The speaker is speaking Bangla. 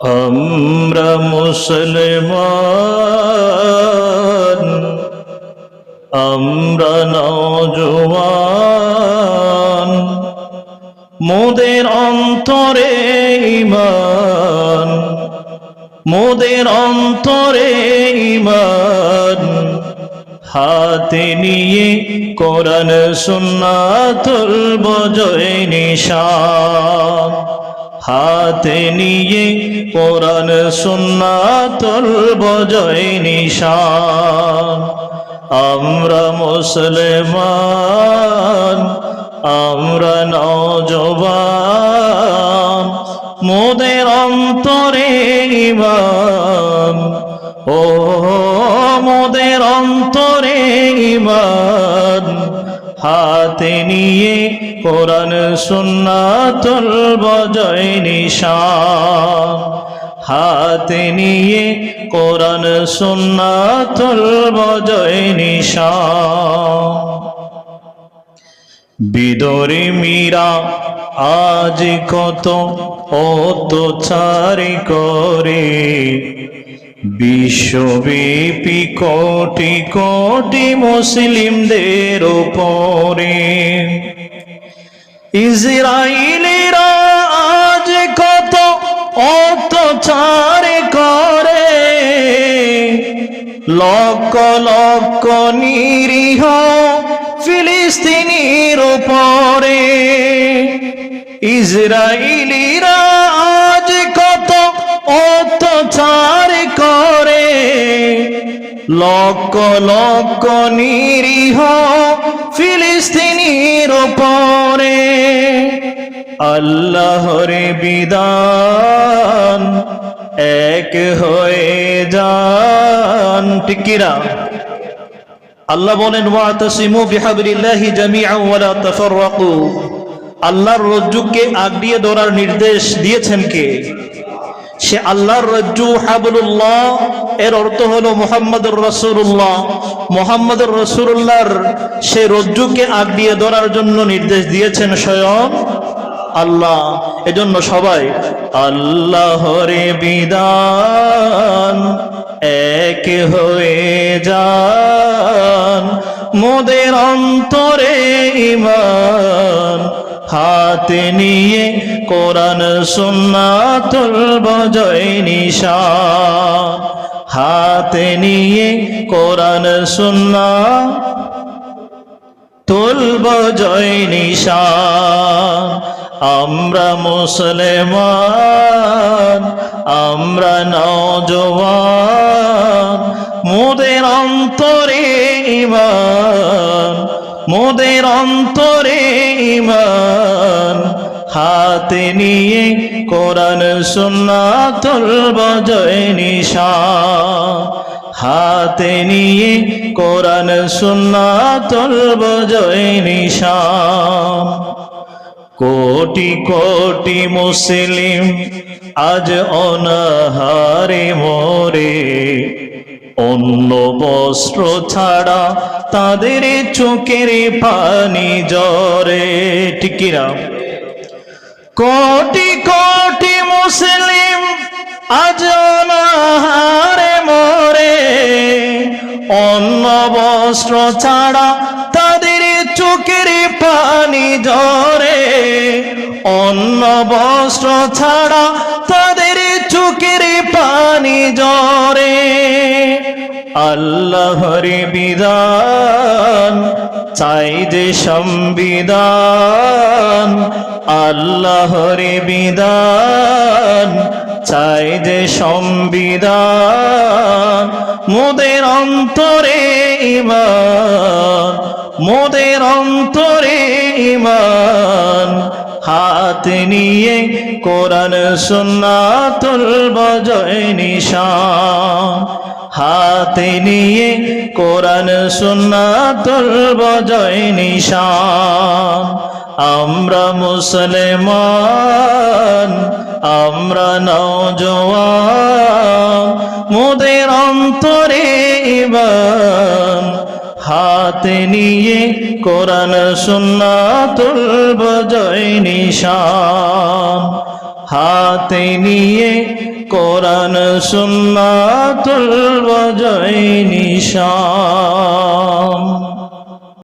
আমরা মুসলমান, আমরা নজওয়ান মোদের অন্তরে ইমান, মোদের অন্তরে ইমান। হাতে নিয়ে কোরআন, সুন্নাতুল বজয় নিশান হাতে নিয়ে কোরআন, সুন্নাতুল বজয় নিশান। আমরা মুসলমান, আমরা নজবান মোদের অন্তরে ইমান ও মোদের অন্তরে ইমান হাতে নিয়ে কোরআন সুন্নাতুল বজয় নিশান। হাতে নিয়ে কোরআন সুন্নাতুল বজয় নিশান। বিদরে মীরা আজ কত অত্যাচার করে। বিশ্বব্যাপী কোটি কোটি মুসলিমদের উপরে। ইসরায়েলিরা আজ কত অত্যাচার করে। লক্ষ লক্ষ নিরীহ ফিলিস্তিনির উপরে। ইসরায়েলিরা আজ কত অত্যাচার লক্ষ লক্ষ নিরীহ ফিলিস্তিনির উপরে। আল্লাহর বিধান এক হয়ে যান। টিকিরা আল্লাহ বলেন, ওয়াতাসিমু বিহাবলিল্লাহি জামিআন ওয়া লা তাফাররাকু। আল্লাহর রজ্জুকে আগ দিয়ে ধরার নির্দেশ দিয়েছেন কে? সে আল্লাহর রজ্জু হাবুল্লাহ এর অর্থ হলো মোহাম্মদুর রসুল্লাহ মোহাম্মদুর রসুল্লাহর সে রজ্জুকে আগ দিয়ে ধরার জন্য নির্দেশ দিয়েছেন স্বয়ং আল্লাহ। এজন্য সবাই, আল্লাহরে বিদান এক হয়ে যান। মোদের অন্তরে ইমান হাতে নিয়ে কোরআন সুন্নাতুল বজয় নিশা। হাতে নিয়ে কোরআন সুন্না তুলব জয় নিশা। আমরা মুসলমান, আমরা নজওয়ান মোদের অন্তরে ইমান মোদের অন্তরে ইমান হাতে নিয়ে কোরআন সুন্নাতুল বজয় নিশা হাতে নিয়ে কোরআন সুন্নাতুল বজয় নিশা কোটি কোটি মুসলিম আজ অনাহারে মরে। অন্য বস্ত্র ছাড়া তাদের চোখের পানি জরে টিকিরা কোটি কোটি মুসলিম আজ অনাহারে মরে। অন্য বস্ত্র ছাড়া তাদের চোখের পানি ঝরে অন্য বস্ত্র ছাড়া তাদের চোখের পানি ঝরে। আল্লাহর বিধান, চাই যে সংবিধান। আল্লাহর বিধান, চাই যে সংবিধান। মোদের অন্তরে ইমান মোদের অন্তরে ইমান হাত নিয়ে কোরআন, সুন্নাতুল বজয় নিশান। হাতে নিয়ে কোরআন, সুন্নাতুল বজয় নিশান। আমরা মুসলমান, আমরা নজওয়ান মোদের অন্তরে হাতে নিয়ে কোরআন সুন্নাতুল বজয় নিশান। হাতে নিয়ে কোরআন সুন্নাতুল বজয় নিশাম